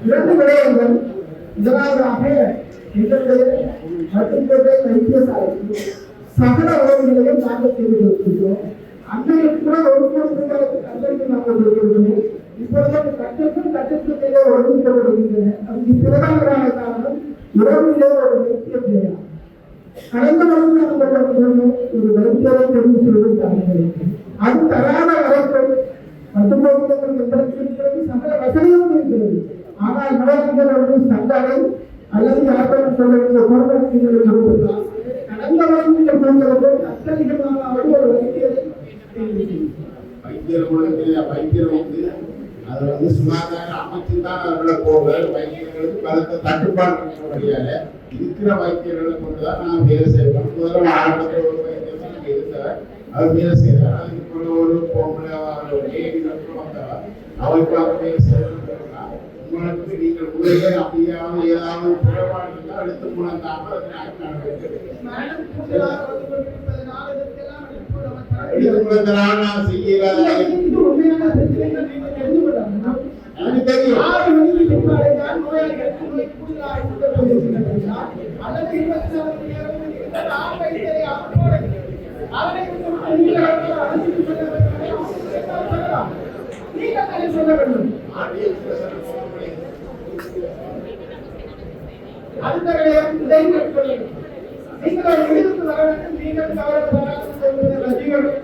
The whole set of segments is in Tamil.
ಇವತ್ತುಗಳೇ ಒಂದು ಜನಾಂಗ ಅಭಯ ಹಿಂದೆಗಡೆ ಹತ್ತಿರಗಡೆ ಐತಿಹಾಸ ಆಯಿತು ಸಕಲ ಅವರುಗಳಿಗೆ ಜಾಗೃತಿ ಗೊತ್ತಿದ್ದು అందరూ కూడా ఒడుకుంటున్నారు అందరికీ నాకు దొరుకుతుంది ఇప్పటిదాకా కట్టెప్పుడు కట్టెట్టుగా ఒడుకోబడుతుంది అది పిల్లలు రాని కారణం ఎవరిలో ఒక వ్యక్తి చేయాలి కడంత వరకు నాకు ఒక వైద్యం తెలుగు అది తరాలు ஆனால் சந்தனை அல்லது யாரும் சொல்ல வேண்டிய குடும்பங்களை கொடுத்தால் கடந்த வரை நீங்கள் சொல்கிறது அத்தனைகளாவது ஒரு வைத்தியரை வைத்தியர் கூட வைத்தியர் வந்து அது வந்து சுகாதார அமைச்சு தான் அவர்களை போக வைத்தியர்களுக்கு பலத்த தட்டுப்பாடு இருக்கிற வைத்தியர்களை கொண்டு தான் நான் வேலை முதல்ல மாவட்டத்தில் ஒரு வைத்தியர் தான் அவர் வேலை அதுக்கு ஒரு பொம்பளை வந்தவர். அவருக்கு அவர் வேலை உங்களுக்கு நீங்கள் உலகை அப்படியாவது ஏதாவது இருந்தால் அடுத்து கூடுதலாக வந்து நீங்கள் அதை சொல்ல வேண்டும். அடுத்த விடயம் இதை. நீங்கள் ஒரு முடிவுக்கு வர வேண்டும் நீங்கள் தவறு ரசிகர்கள்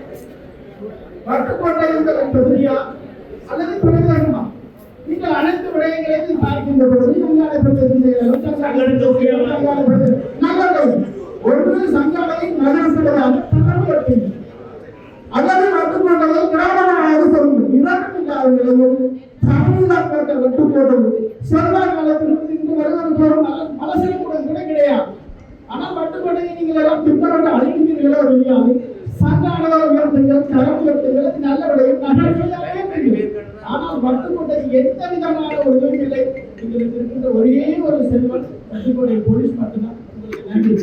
வட்டுக்கோட்டையில் தொகுதியா அல்லது பிரதேசமா நீங்கள் அனைத்து விடயங்களையும் பார்க்கின்ற பொழுது சங்காலை பிரதேசம்? நல்லது ஒன்று சங்காலை நகரசபையாக தகவல் அல்லது வட்டுக்கோட்டையை கிராமமாக சொல்லுங்கள். இரண்டு இல்லாத நிலையில் தமிழ்நாடு வெட்டு வட்டுக்கோட்டை செல்வா காலத்திலிருந்து இங்கு வருவதற்கு போலும் மலசிறப்புடன் கூட கூட கிடையாது. ஆனால் வட்டுக்கோட்டையை நீங்கள் எல்லாம் திட்டமிட்டு அழைக்கிறீர்களோ தெரியாது. சங்கானவர உயர்த்துங்கள் தரம் உயர்த்துங்கள் அது நல்ல விடயம் நகரங்களாகவே தெரியும் ஆனால் வட்டுக்கோட்டை எந்த விதமான ஒரு இல்லை உங்களுக்கு இருக்கின்ற ஒரே ஒரு செல்வன் வட்டுக்கோட்டை போலீஸ் மட்டும்தான் உங்களுக்கு நன்றி.